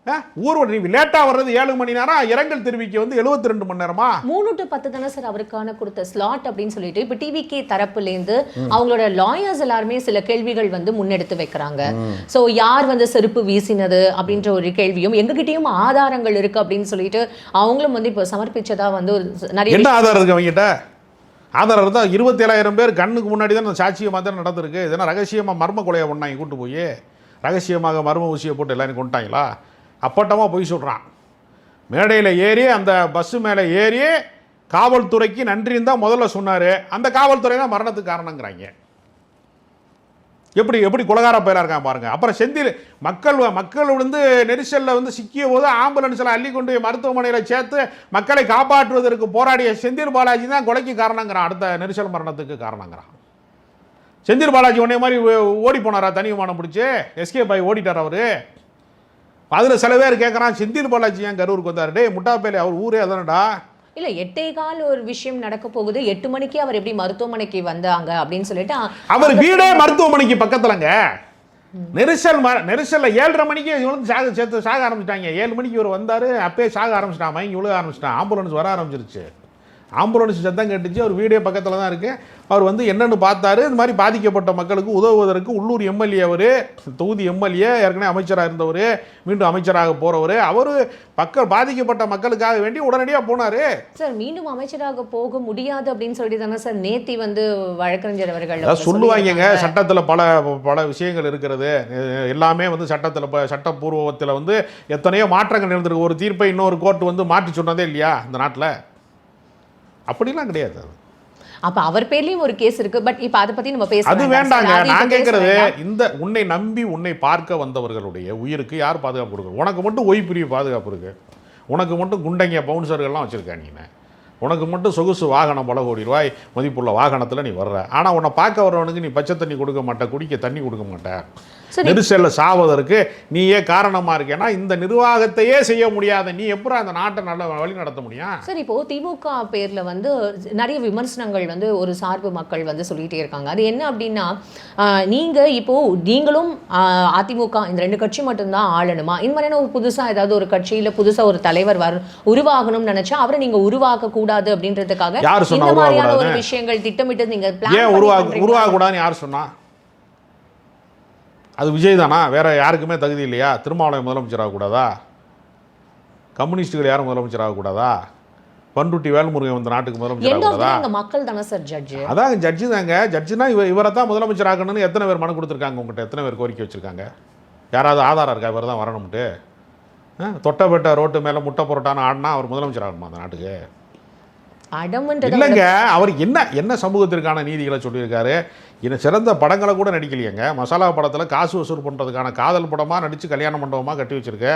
ஆ? ஊர் நீ லேட்டா வர்றது ஏழு மணி நேரம்? இரங்கல் தெரிவிக்க வந்து 72 ரெண்டு மணி நேரமா? மூணு டு பத்து தானே சார் அவருக்கான கொடுத்த ஸ்லாட் அப்படின்னு சொல்லிட்டு இப்போ டிவிகே தரப்புலேருந்து அவங்களோட லாயர்ஸ் எல்லாருமே சில கேள்விகள் வந்து முன்னெடுத்து வைக்கிறாங்க. சோ யார் வந்து செருப்பு வீசினது அப்படின்ற ஒரு கேள்வியும் எங்ககிட்டயும் ஆதாரங்கள் இருக்கு அப்படின்னு சொல்லிட்டு அவங்களும் வந்து இப்போ சமர்ப்பிச்சதா வந்து ஒரு நிறைய என்ன ஆதாரம் இருக்கு அவங்ககிட்ட? ஆதாரம் இருந்தால் இருபத்தேழாயிரம் பேர் கண்ணுக்கு முன்னாடி தான் அந்த சாட்சியமாக தான் நடந்திருக்கு. இதெல்லாம் ரகசியமாக மர்ம கொலையை பண்ணாங்க கூட்டு போய்? ரகசியமாக மர்ம ஊசியை போட்டு எல்லாரும் கொண்டாங்களா அப்பட்டமாக போய் சொல்கிறான் மேடையில் ஏறி அந்த பஸ்ஸு மேலே ஏறி காவல்துறைக்கு நன்றின்னு தான் முதல்ல சொன்னார். அந்த காவல்துறை தான் மரணத்துக்கு காரணங்கிறாங்க. எப்படி எப்படி குலகார பயிலாக இருக்கான் பாருங்கள் அப்புறம் செந்தில் மக்கள் மக்கள் வந்து நெரிசலில் வந்து சிக்கிய போது ஆம்புலன்ஸில் அள்ளி கொண்டு மருத்துவமனையில் சேர்த்து மக்களை காப்பாற்றுவதற்கு போராடிய செந்தில் பாலாஜி தான் கொலைக்கு காரணங்கிறான். அடுத்த நெரிசல் மரணத்துக்கு காரணங்கிறான். செந்தில் பாலாஜி உடனே மாதிரி ஓ- ஓடி போனாரா? தனி விமானம் பிடிச்சி? எஸ்கே பாய் ஓடிட்டார் அவர். அதில் சில பேர் கேட்குறான் செந்தில் பாலாஜி ஏன் கரூருக்கு வந்தார்? டேய் முட்டாப்பேலே அவர் ஊரே அதானடா? இல்ல எட்டே கால் ஒரு விஷயம் நடக்க போகுது. எட்டு மணிக்கு அவர் எப்படி மருத்துவமனைக்கு வந்தாங்க அப்படின்னு சொல்லிட்டு அவர் வீடே மருத்துவமனைக்கு பக்கத்துலங்க. நெரிசல் நெரிசலில் ஏழரை மணிக்கு இவனுக்கு சாக சேர்த்து சாக ஆரம்பிச்சிட்டாங்க. ஏழு மணிக்கு இவர் வந்தார் அப்பயே சாக ஆரம்பிச்சிட்டான் மயங்கி விழுக ஆரம்பிச்சிட்டான். ஆம்புலன்ஸ் வர ஆரம்பிச்சிருச்சு. ஆம்புலன்ஸ் சத்தம் கேட்டுச்சு அவர் வீடியோ பக்கத்தில் தான் இருக்குது அவர் வந்து என்னென்னு பார்த்தாரு. இந்த மாதிரி பாதிக்கப்பட்ட மக்களுக்கு உதவுவதற்கு உள்ளூர் எம்எல்ஏ அவர் தொகுதி எம்எல்ஏ ஏற்கனவே அமைச்சராக இருந்தவர் மீண்டும் அமைச்சராக போகிறவர் அவர் பக்க பாதிக்கப்பட்ட மக்களுக்காக வேண்டி உடனடியாக போனார். சார் மீண்டும் அமைச்சராக போக முடியாது அப்படின்னு சொல்லி தானே சார் நேத்தி வந்து வழக்கறிஞர் அவர்கள் சொல்லியிருக்காங்க. சட்டத்தில் பல பல விஷயங்கள் இருக்கிறது. எல்லாமே வந்து சட்டத்தில் சட்டப்பூர்வத்தில் வந்து எத்தனையோ மாற்றங்கள் நடந்திருக்கு ஒரு தீர்ப்பை இன்னொரு கோர்ட் வந்து மாற்றி சொன்னதே இல்லையா இந்த நாட்டில்? அப்படிலாம் கிடையாது அது. அப்ப அவர் பேர்லயும் ஒரு கேஸ் இருக்கு பட் இப்ப அதை பத்தி நம்ம பேச அது வேண்டாங்க நான் கேட்கறது. இந்த உன்னை நம்பி உன்னை பார்க்க வந்தவர்களுடைய உயிருக்கு யார் பாதுகாப்பு கொடுக்குறது உனக்கு மட்டும் ஓய்பிரிவு பாதுகாப்பு இருக்கு உனக்கு மட்டும் குண்டைங்க பவுன்சர்கள்லாம் வச்சுருக்க நீ உனக்கு மட்டும் சொகுசு வாகனம் பல கோடி ரூபாய் மதிப்புள்ள வாகனத்தில் நீ வர்ற ஆனால் உன்னை பார்க்க வர்றவனுக்கு நீ பச்சை தண்ணி கொடுக்க மாட்ட குடிக்க தண்ணி கொடுக்க மாட்ட சரி. நெரிசலில் சாவதற்கு நீயே காரணமாக இருக்கேன்னா இந்த நிர்வாகத்தையே செய்ய முடியாத நீ எப்படி அந்த நாட்டை நல்ல வழி நடத்த முடியும்? சார் இப்போ திமுக பேர்ல வந்து நிறைய விமர்சனங்கள் வந்து ஒரு சார்பு மக்கள் வந்து சொல்லிட்டே இருக்காங்க. அது என்ன அப்படின்னா ஆஹ், நீங்க இப்போ நீங்களும் அதிமுக இந்த ரெண்டு கட்சி மட்டும்தான் ஆளணுமா? இந்த மாதிரியான ஒரு புதுசா ஏதாவது ஒரு கட்சியில புதுசா ஒரு தலைவர் வர உருவாகணும்னு நினைச்சா அவரை நீங்க உருவாக்க கூடாது அப்படின்றதுக்காக இந்த மாதிரியான ஒரு? விஷயங்கள் திட்டமிட்டு நீங்க plan ஏன் பண்ணி உருவாக பண்றீங்களா? உருவாகக்கூடாதுன்னு யார் சொன்னா? அது விஜய் தானா வேற யாருக்குமே தகுதி இல்லையா? திருமாவளவன் முதலமைச்சர் ஆகக்கூடாதா கம்யூனிஸ்டுகள் யாரும் முதலமைச்சர் ஆகக்கூடாதா பண்ருட்டி வேல்முருகன் இந்த நாட்டுக்கு முதலமைச்சர் ஆகக்கூடாதா மக்கள் தானே சார் ஜட்ஜ் அதான் ஜட்ஜு தாங்க. ஜட்ஜுனா இவர் இவரை தான் முதலமைச்சர் ஆகணும்னு எத்தனை பேர் மனு கொடுத்துருக்காங்க உங்கள்கிட்ட எத்தனை பேர் கோரிக்கை வச்சுருக்காங்க? யாராவது ஆதாரம் இருக்கா? இவர் தான் வரணும்ட்டு. ஆ, தொட்டபெட்ட ரோட்டு மேலே முட்டை புரோட்டான்னு ஆடினா அவர் முதலமைச்சர் ஆகணுமா அந்த நாட்டுக்கு? அடம்ன்றது இல்லைங்க அவர் என்ன என்ன சமூகத்திற்கான நீதிகளை சொல்லியிருக்காரு? இன்னும் சிறந்த படங்களை கூட நடிக்கலையேங்க. மசாலா படத்தில் காசு வசூல் பண்ணுறதுக்கான காதல் படமாக நடித்து கல்யாண மண்டபமாக கட்டி வச்சிருக்க.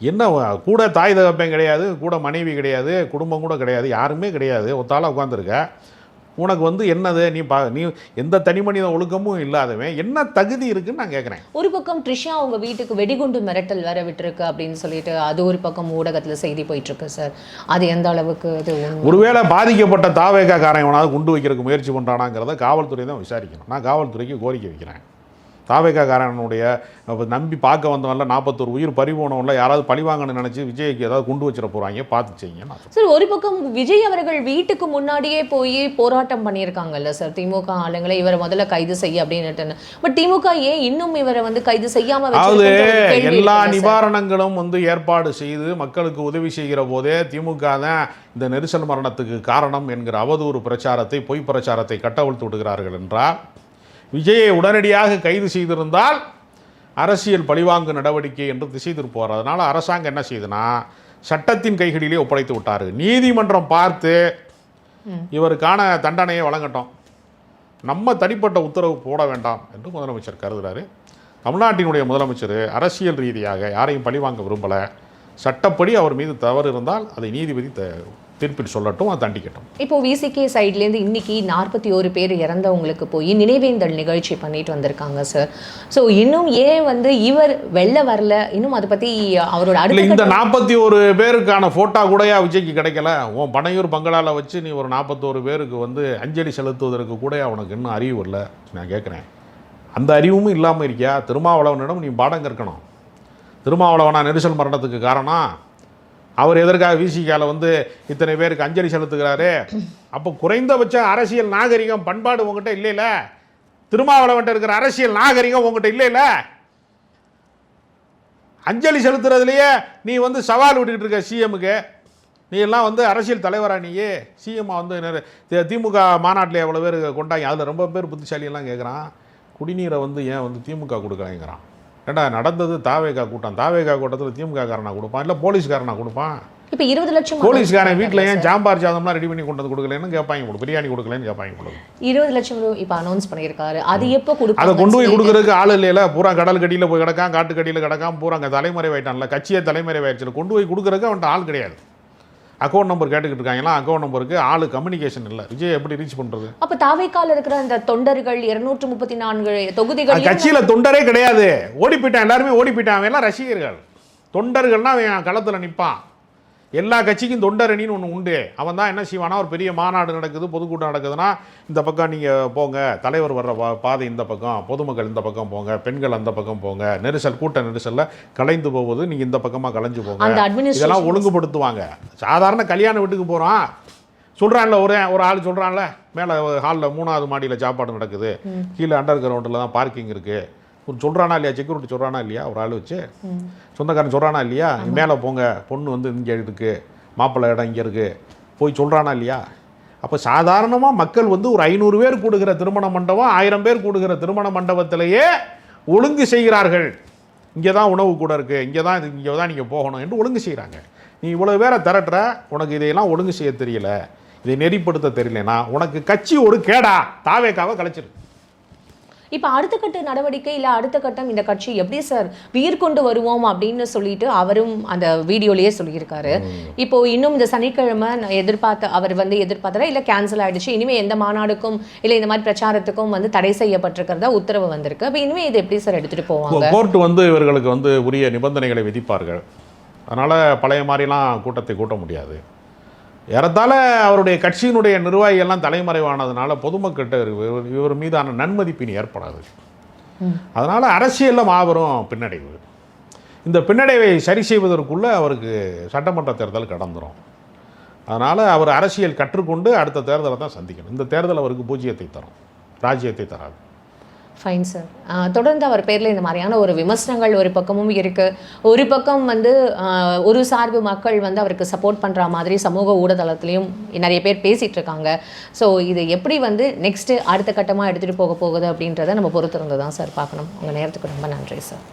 என்ன கூட தாய் தகப்பேன் கிடையாது கூட மனைவி கிடையாது குடும்பம் கூட கிடையாது யாருமே கிடையாது ஒத்தால உட்காந்துருக்க உனக்கு வந்து என்னது? நீ பா நீ எந்த தனி மனித ஒழுக்கமும் இல்லாதவன். என்ன தகுதி இருக்குன்னு நான் கேட்குறேன் ஒரு பக்கம் ட்ரிஷா அவங்க வீட்டுக்கு வெடிகுண்டு மிரட்டல் வேற விட்டுருக்கு அப்படின்னு சொல்லிட்டு அது ஒரு பக்கம் ஊடகத்துல செய்தி போயிட்டு இருக்கு சார் அது எந்த அளவுக்கு இது? ஒருவேளை பாதிக்கப்பட்ட தாவேக்கா காரன் எவனாவது குண்டு வைக்கிறதுக்கு முயற்சி பண்ணுறானாங்கிறத காவல்துறை தான் விசாரிக்கணும். நான் காவல்துறைக்கு கோரிக்கை வைக்கிறேன். தாவேக்கா காரனுடைய அப்ப நம்பி பார்க்க வந்தவன்ல நாற்பத்தொரு உயிர் பறிபோனவன்ல யாராவது பழிவாங்கன்னு நினச்சி விஜய்க்கு ஏதாவது குண்டு வச்சிட போகிறாங்க பார்த்து செய்யுங்க. சார் ஒரு பக்கம் விஜய் அவர்கள் வீட்டுக்கு முன்னாடியே போய் போராட்டம் பண்ணியிருக்காங்கல்ல சார் திமுக ஆளுங்களை இவரை முதல்ல கைது செய்ய அப்படின்னு பட் திமுக ஏன் இன்னும் இவரை வந்து கைது செய்யாம அதாவது எல்லா? நிவாரணங்களும் வந்து ஏற்பாடு செய்து மக்களுக்கு உதவி செய்கிற போதே திமுக தான் இந்த நெரிசல் மரணத்துக்கு காரணம் என்கிற அவதூறு பிரச்சாரத்தை பொய் பிரச்சாரத்தை கட்டவிழ்த்து விடுகிறார்கள் என்றால் விஜயை உடனடியாக கைது செய்திருந்தால் அரசியல் பழிவாங்கு நடவடிக்கை என்று திசை திருப்புவார் அதனால் அரசாங்கம் என்ன செய்யுதுன்னா சட்டத்தின் கைகளிலே ஒப்படைத்து விட்டார். நீதிமன்றம் பார்த்து இவருக்கான தண்டனையை வழங்கட்டும். நம்ம தனிப்பட்ட உத்தரவு போட வேண்டாம் என்று முதலமைச்சர் கருதுகிறாரு தமிழ்நாட்டினுடைய முதலமைச்சர் அரசியல் ரீதியாக யாரையும் பழிவாங்க விரும்பலை. சட்டப்படி அவர் மீது தவறு இருந்தால் அதை நீதிபதி த தீர்ப்பில் சொல்லட்டும் அதை தண்டிக்கட்டும். இப்போ விசிகே சைட்லேருந்து இன்னைக்கு நாற்பத்தி ஒரு பேர் இறந்தவங்களுக்கு போய் நினைவேந்தல் நிகழ்ச்சி பண்ணிட்டு வந்திருக்காங்க சார் ஸோ இன்னும் ஏன் வந்து இவர் வெளில வரல? இன்னும் அதை பத்தி அவரோட அடுத்த இந்த நாற்பத்தி ஒரு பேருக்கான ஃபோட்டோ கூடயா விஜய்க்கு கிடைக்கல? உன் பனையூர் பங்களாவில் வச்சு நீ ஒரு நாற்பத்தோரு பேருக்கு வந்து அஞ்சலி செலுத்துவதற்கு கூட உனக்கு இன்னும் அறிவு இல்லை நான் கேட்குறேன் அந்த அறிவும் இல்லாமல் இருக்கியா? திருமாவளவனிடம் நீ பாடம் கற்கணும். திருமாவளவனா நெரிசல் மரணத்துக்கு காரணம்? அவர் எதற்காக விசிகால வந்து இத்தனை பேருக்கு அஞ்சலி செலுத்துகிறாரு? அப்போ குறைந்தபட்ச அரசியல் நாகரிகம் பண்பாடு உங்ககிட்ட இல்லைல்ல திருமாவளவன்ட்ட இருக்கிற அரசியல் நாகரிகம் உங்ககிட்ட இல்லைல்ல அஞ்சலி செலுத்துறதுலையே நீ வந்து சவால் விட்டுக்கிட்டு இருக்க சிஎம்முக்கு நீ எல்லாம் வந்து அரசியல் தலைவரா நீயே? சிஎம்மா வந்து திமுக மாநாட்டில் எவ்வளோ பேர் கொண்டாங்க? அதில் ரொம்ப பேர் புத்திசாலியெல்லாம் கேட்குறான் குடிநீரை வந்து ஏன் வந்து திமுக கொடுக்கலைங்கிறான்? ஏண்டா நடந்தது தாவேகா கூட்டம். தாவேகா கூட்டத்தில் திமுக காரனா கொடுப்பான் இல்லை போலீஸ்காரனா கொடுப்பான்? இப்போ இருபது லட்சம் போலீஸ்காரன் வீட்டில் ஏன். சாம்பார் சாதம்லாம் ரெடி பண்ணி கொண்டு வந்து கொடுக்கலன்னு கேட்பாங்க கொடு பிரியாணி கொடுக்கலன்னு கேட்பாங்க கொடு. இருபது லட்சம் இப்போ அனௌன்ஸ் பண்ணியிருக்காரு. அது எப்போ அதை கொடுப்பாங்க கொண்டு போய் கொடுக்குறதுக்கு ஆள் இல்லையில பூரா கடல் கடியில் போய் கிடக்கான் காட்டு கடியில் கிடக்கான் பூரா அங்கே தலைமறைவாயிட்டான்ல கட்சியே தலைமறைவாயிடுச்சு கொண்டு போய் கொடுக்குறதுக்கு அவன்கிட்ட ஆள் கிடையாது. அக்கௌண்ட் நம்பர் கேட்டுக்கிட்டு இருக்காங்களா? அக்கௌண்ட் நம்பருக்கு ஆள் கம்யூனிகேஷன் இல்லை. விஜய் எப்படி ரீச் பண்ணுறது அப்ப தாவேக்கால இருக்கிற அந்த தொண்டர்கள் இருநூற்று முப்பத்தி நான்கு தொகுதிகள் கட்சியில் தொண்டரே கிடையாது. ஓடி போயிட்டான். எல்லாருமே ஓடி போயிட்டான். அவன் எல்லாம் ரசிகர்கள். தொண்டர்கள்னா அவன் களத்தில் நிற்பான் எல்லா கட்சிக்கும் தொண்டரணின்னு ஒன்று உண்டு. அவன் தான் என்ன செய்வானா ஒரு பெரிய மாநாடு நடக்குது பொதுக்கூட்டம் நடக்குதுன்னா இந்த பக்கம் நீங்கள் போங்க தலைவர் வர்ற பா பாதை இந்த பக்கம் பொதுமக்கள் இந்த பக்கம் போங்க பெண்கள் அந்த பக்கம் போங்க நெரிசல் கூட்ட நெரிசலில் கலைந்து போவது நீங்கள் இந்த பக்கமாக கலைஞ்சு போங்க. இதெல்லாம் ஒழுங்குபடுத்துவாங்க. சாதாரண கல்யாண வீட்டுக்கு போகிறோம் சொல்கிறான்ல ஒரு ஒரு ஆள் சொல்கிறான்ல மேலே ஹாலில் மூணாவது மாடியில் சாப்பாடு நடக்குது. கீழே அண்டர் கிரவுண்டில் தான் பார்க்கிங் இருக்குது ஒரு சொல்கிறானா இல்லையா? செக்யூரிட்டி சொல்கிறானா இல்லையா? ஒரு ஆள் வச்சு சொந்தக்காரன் சொல்கிறானா இல்லையா? மேலே போங்க பொண்ணு வந்து இங்கே இருக்குது மாப்பிள்ளை இடம் இங்கே இருக்குது போய் சொல்கிறானா இல்லையா? அப்போ சாதாரணமாக மக்கள் வந்து ஒரு ஐநூறு பேர் கூடுகிற திருமண மண்டபம் ஆயிரம் பேர் கூடுகிற திருமண மண்டபத்திலேயே ஒழுங்கு செய்கிறார்கள். இங்கே தான் உணவு கூட இருக்குது இங்கே தான் இது இங்கே தான் நீங்கள் போகணும் என்று ஒழுங்கு செய்கிறாங்க நீ இவ்வளோ பேரை திரட்டுற உனக்கு இதையெல்லாம் ஒழுங்கு செய்ய தெரியல இதை நெறிப்படுத்த தெரியலனா உனக்கு கட்சி ஒரு கேடா தாவேக்காவை கலைச்சிரு. இப்போ அடுத்த கட்ட நடவடிக்கை இல்லை அடுத்த கட்டம் இந்த கட்சி எப்படி சார் உயிர் கொண்டு வருவோம் அப்படின்னு சொல்லிட்டு அவரும் அந்த வீடியோலயே சொல்லியிருக்காரு. இப்போ இன்னும் இந்த சனிக்கிழமை எதிர்பார்த்த அவர் வந்து எதிர்பார்த்தா இல்லை கேன்சல் ஆயிடுச்சு இனிமே எந்த மாநாடுக்கும் இல்லை இந்த மாதிரி பிரச்சாரத்துக்கும் வந்து தடை செய்யப்பட்டிருக்கிறதா உத்தரவு வந்திருக்கு. அப்போ இனிமே இது எப்படி சார் எடுத்துட்டு போவாங்க? கோர்ட் வந்து இவர்களுக்கு வந்து உரிய நிபந்தனைகளை விதிப்பார்கள். அதனால் பழைய மாதிரிலாம் கூட்டத்தை கூட்ட முடியாது. ஏறத்தாழ அவருடைய கட்சியினுடைய நிர்வாகிகள்லாம் தலைமறைவானதுனால பொதுமக்கிட்ட இவர் மீதான நன்மதிப்பின் ஏற்படாது. அதனால் அரசியலில் மாபெரும் பின்னடைவு. இந்த பின்னடைவை சரி செய்வதற்குள்ளே அவருக்கு சட்டமன்ற தேர்தல் கடந்துரும். அதனால் அவர் அரசியல் கற்றுக்கொண்டு அடுத்த தேர்தலை தான் சந்திக்கணும். இந்த தேர்தல் அவருக்கு பூஜ்ஜியத்தை தரும். ராஜ்யத்தை தராது. ஃபைன் சார் தொடர்ந்து அவர் பேரில் இந்த மாதிரியான ஒரு விமர்சனங்கள் ஒரு பக்கமும் இருக்குது ஒரு பக்கம் வந்து ஒரு சார்பு மக்கள் வந்து அவருக்கு சப்போர்ட் பண்ணுற மாதிரி சமூக ஊடகத்துலேயும் நிறைய பேர் பேசிகிட்டு இருக்காங்க. ஸோ இது எப்படி வந்து நெக்ஸ்ட்டு அடுத்த கட்டமாக எடுத்துகிட்டு போக போகுது அப்படின்றத நம்ம பொறுத்திருந்து தான் சார் பார்க்கணும். உங்கள் நேரத்துக்கு ரொம்ப நன்றி சார்